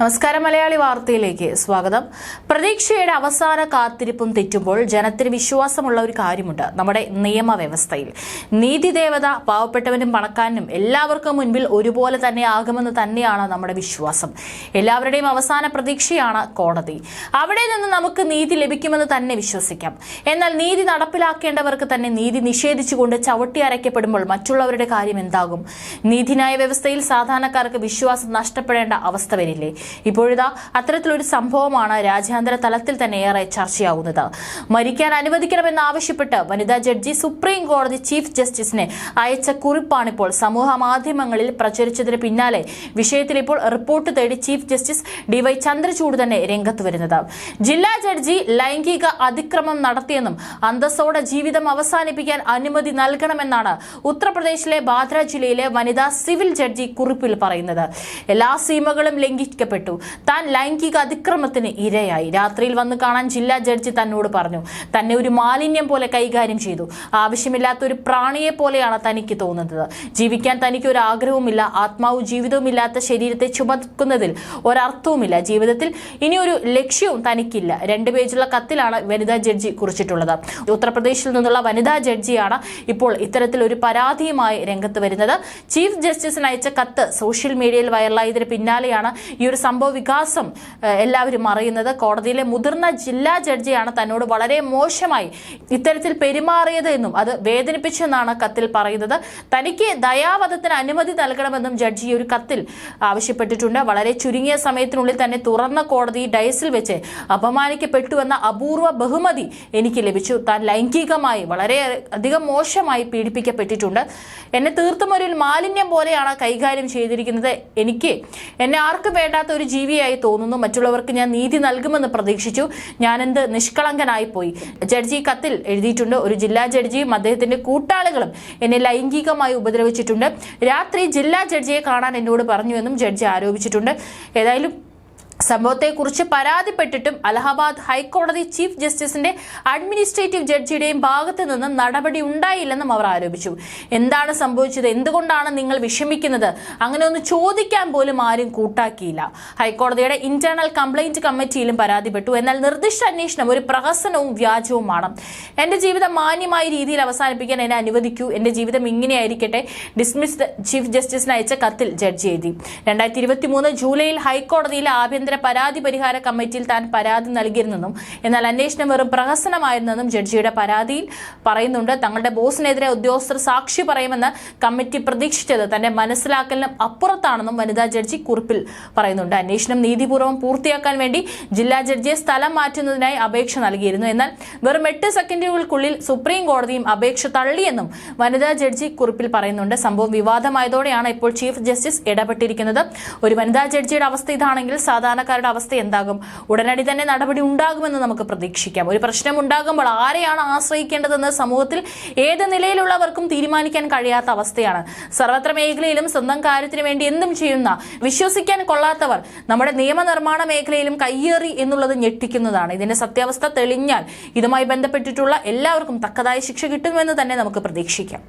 നമസ്കാരം മലയാളി വാർത്തയിലേക്ക് സ്വാഗതം. പ്രതീക്ഷയുടെ അവസാന കാത്തിരിപ്പും തെറ്റുമ്പോൾ ജനത്തിന് വിശ്വാസമുള്ള ഒരു കാര്യമുണ്ട്. നമ്മുടെ നിയമവ്യവസ്ഥയിൽ നീതിദേവത പാവപ്പെട്ടവനും പണക്കാരനും എല്ലാവർക്കും മുൻപിൽ ഒരുപോലെ തന്നെ ആകുമെന്ന് തന്നെയാണ് നമ്മുടെ വിശ്വാസം. എല്ലാവരുടെയും അവസാന പ്രതീക്ഷയാണ് കോടതി. അവിടെ നിന്ന് നമുക്ക് നീതി ലഭിക്കുമെന്ന് തന്നെ വിശ്വസിക്കാം. എന്നാൽ നീതി നടപ്പിലാക്കേണ്ടവർക്ക് തന്നെ നീതി നിഷേധിച്ചുകൊണ്ട് ചവിട്ടി അരയ്ക്കപ്പെടുമ്പോൾ മറ്റുള്ളവരുടെ കാര്യം എന്താകും? നീതിന്യായ വ്യവസ്ഥയിൽ സാധാരണക്കാർക്ക് വിശ്വാസം നഷ്ടപ്പെടേണ്ട അവസ്ഥ വരില്ലേ? ഇപ്പോഴിതാ അത്തരത്തിലൊരു സംഭവമാണ് രാജ്യാന്തര തലത്തിൽ തന്നെ ഏറെ ചർച്ചയാവുന്നത്. മരിക്കാൻ അനുവദിക്കണമെന്നാവശ്യപ്പെട്ട് വനിതാ ജഡ്ജി സുപ്രീം കോടതി ചീഫ് ജസ്റ്റിസിനെ അയച്ച കുറിപ്പാണിപ്പോൾ സമൂഹ മാധ്യമങ്ങളിൽ പ്രചരിച്ചതിന് പിന്നാലെ വിഷയത്തിൽ ഇപ്പോൾ റിപ്പോർട്ട് തേടി ചീഫ് ജസ്റ്റിസ് ഡിവൈ ചന്ദ്രചൂഡ് തന്നെ രംഗത്ത് വരുന്നത്. ജില്ലാ ജഡ്ജി ലൈംഗിക അതിക്രമം നടത്തിയെന്നും അന്തസ്സോടെ ജീവിതം അവസാനിപ്പിക്കാൻ അനുമതി നൽകണമെന്നാണ് ഉത്തർപ്രദേശിലെ ബാദ്ര ജില്ലയിലെ വനിതാ സിവിൽ ജഡ്ജി കുറിപ്പിൽ പറയുന്നത്. എല്ലാ സീമകളും ലംഘിക്കപ്പെട്ടു. താൻ ലൈംഗിക അതിക്രമത്തിന് ഇരയായി. രാത്രിയിൽ വന്ന് കാണാൻ ജില്ലാ ജഡ്ജി തന്നോട് പറഞ്ഞു തന്നെ ഒരു മാലിന്യം പോലെ കൈകാര്യം ചെയ്തു. ആവശ്യമില്ലാത്ത ഒരു പ്രാണിയെ പോലെയാണ് തനിക്ക് തോന്നുന്നത്. ജീവിക്കാൻ തനിക്ക് ഒരു ആഗ്രഹവുമില്ല. ആത്മാവും ജീവിതവും ഇല്ലാത്ത ശരീരത്തെ ചുമക്കുന്നതിൽ ഒരർത്ഥവുമില്ല. ജീവിതത്തിൽ ഇനി ഒരു ലക്ഷ്യവും തനിക്കില്ല. രണ്ട് പേജുള്ള കത്തിലാണ് വനിതാ ജഡ്ജി കുറിച്ചിട്ടുള്ളത്. ഉത്തർപ്രദേശിൽ നിന്നുള്ള വനിതാ ജഡ്ജിയാണ് ഇപ്പോൾ ഇത്തരത്തിൽ ഒരു പരാതിയുമായി രംഗത്ത് വരുന്നത്. ചീഫ് ജസ്റ്റിസിന് അയച്ച കത്ത് സോഷ്യൽ മീഡിയയിൽ വൈറലായതിന് പിന്നാലെയാണ് ഈ ഒരു സംഭവ വികാസം എല്ലാവരും അറിയുന്നത്. കോടതിയിലെ മുതിർന്ന ജില്ലാ ജഡ്ജിയാണ് തന്നോട് വളരെ മോശമായി ഇത്തരത്തിൽ പെരുമാറിയത് എന്നും അത് വേദനിപ്പിച്ചെന്നാണ് കത്തിൽ പറയുന്നത്. തനിക്ക് ദയാവധത്തിന് അനുമതി നൽകണമെന്നും ജഡ്ജി ഒരു കത്തിൽ ആവശ്യപ്പെട്ടിട്ടുണ്ട്. വളരെ ചുരുങ്ങിയ സമയത്തിനുള്ളിൽ തന്നെ തുറന്ന കോടതി ഡയസിൽ വെച്ച് അപമാനിക്കപ്പെട്ടുവെന്ന അപൂർവ ബഹുമതി എനിക്ക് ലഭിച്ചു. താൻ ലൈംഗികമായി വളരെ അധികം മോശമായി പീഡിപ്പിക്കപ്പെട്ടിട്ടുണ്ട്. എന്നെ തീർത്തും ഒരു മാലിന്യം പോലെയാണ് കൈകാര്യം ചെയ്തിരിക്കുന്നത്. എനിക്ക് എന്നെ ആർക്കും വേണ്ടാത്ത ഒരു ജീവിയായി തോന്നുന്നു. മറ്റുള്ളവർക്ക് ഞാൻ നീതി നൽകുമെന്ന് പ്രതീക്ഷിച്ചു. ഞാനെന്ത് നിഷ്കളങ്കനായി പോയി? ജഡ്ജി കത്തിൽ എഴുതിയിട്ടുണ്ട്. ഒരു ജില്ലാ ജഡ്ജിയും അദ്ദേഹത്തിന്റെ കൂട്ടാളികളും എന്നെ ലൈംഗികമായി ഉപദ്രവിച്ചിട്ടുണ്ട്. രാത്രി ജില്ലാ ജഡ്ജിയെ കാണാൻ എന്നോട് പറഞ്ഞുവെന്നും ജഡ്ജി ആരോപിച്ചിട്ടുണ്ട്. ഏതായാലും സംഭവത്തെക്കുറിച്ച് പരാതിപ്പെട്ടിട്ടും അലഹബാദ് ഹൈക്കോടതി ചീഫ് ജസ്റ്റിസിന്റെ അഡ്മിനിസ്ട്രേറ്റീവ് ജഡ്ജിയുടെയും ഭാഗത്ത് നിന്ന് നടപടി ഉണ്ടായില്ലെന്നും അവർ ആരോപിച്ചു. എന്താണ് സംഭവിച്ചത്? എന്തുകൊണ്ടാണ് നിങ്ങൾ വിഷമിക്കുന്നത്? അങ്ങനെ ഒന്ന് ചോദിക്കാൻ പോലും ആരും കൂട്ടാക്കിയില്ല. ഹൈക്കോടതിയുടെ ഇന്റേണൽ കംപ്ലൈന്റ് കമ്മിറ്റിയിലും പരാതിപ്പെട്ടു. എന്നാൽ നിർദ്ദിഷ്ട അന്വേഷണം ഒരു പ്രഹസനവും വ്യാജവുമാണ്. എന്റെ ജീവിതം മാന്യമായ രീതിയിൽ അവസാനിപ്പിക്കാൻ എന്നെ അനുവദിക്കൂ. എന്റെ ജീവിതം ഇങ്ങനെയായിരിക്കട്ടെ ഡിസ്മിസ്ഡ് ചീഫ് ജസ്റ്റിസിന് അയച്ച കത്തിൽ ജഡ്ജി എഴുതി. രണ്ടായിരത്തി ഇരുപത്തി മൂന്ന് ജൂലൈയിൽ ഹൈക്കോടതിയിലെ ആഭ്യന്തര പരാതി പരിഹാര കമ്മിറ്റിയിൽ താൻ പരാതി നൽകിയിരുന്നെന്നും എന്നാൽ അന്വേഷണം വെറും പ്രഹസനമായിരുന്നെന്നും ജഡ്ജിയുടെ പരാതിയിൽ പറയുന്നുണ്ട്. തങ്ങളുടെ ബോസിനെതിരെ ഉദ്യോഗസ്ഥർ സാക്ഷി പറയുമെന്ന് കമ്മിറ്റി പ്രതീക്ഷിച്ചത് തന്റെ മനസ്സിലാക്കലിനും അപ്പുറത്താണെന്നും വനിതാ ജഡ്ജി കുറിപ്പിൽ പറയുന്നുണ്ട്. അന്വേഷണം നീതിപൂർവം പൂർത്തിയാക്കാൻ വേണ്ടി ജില്ലാ ജഡ്ജിയെ സ്ഥലം മാറ്റുന്നതിനായി അപേക്ഷ നൽകിയിരുന്നു. എന്നാൽ വെറും എട്ട് സെക്കൻഡുകൾക്കുള്ളിൽ സുപ്രീം കോടതിയും അപേക്ഷ തള്ളിയെന്നും വനിതാ ജഡ്ജി കുറിപ്പിൽ പറയുന്നുണ്ട്. സംഭവം വിവാദമായതോടെയാണ് ഇപ്പോൾ ചീഫ് ജസ്റ്റിസ് ഇടപെട്ടിരിക്കുന്നത്. ഒരു വനിതാ ജഡ്ജിയുടെ അവസ്ഥ ഇതാണെങ്കിൽ സാധാരണക്കാരുടെ അവസ്ഥ എന്താകും? ഉടനടി തന്നെ നടപടി ഉണ്ടാകുമെന്ന് നമുക്ക് പ്രതീക്ഷിക്കാം. ഒരു പ്രശ്നം ഉണ്ടാകുമ്പോൾ ആരെയാണ് ആശ്രയിക്കേണ്ടതെന്ന് സമൂഹത്തിൽ ഏത് നിലയിലുള്ളവർക്കും തീരുമാനിക്കാൻ കഴിയാത്ത അവസ്ഥയാണ്. സർവത്ര മേഖലയിലും സ്വന്തം കാര്യത്തിന് വേണ്ടി എന്തും ചെയ്യുന്ന വിശ്വസിക്കാൻ കൊള്ളാത്തവർ നമ്മുടെ നിയമനിർമ്മാണ മേഖലയിലും കയ്യേറി എന്നുള്ളത് ഞെട്ടിക്കുന്നതാണ്. ഇതിന്റെ സത്യാവസ്ഥ തെളിഞ്ഞാൽ ഇതുമായി ബന്ധപ്പെട്ടിട്ടുള്ള എല്ലാവർക്കും തക്കതായ ശിക്ഷ കിട്ടുമെന്ന് തന്നെ നമുക്ക് പ്രതീക്ഷിക്കാം.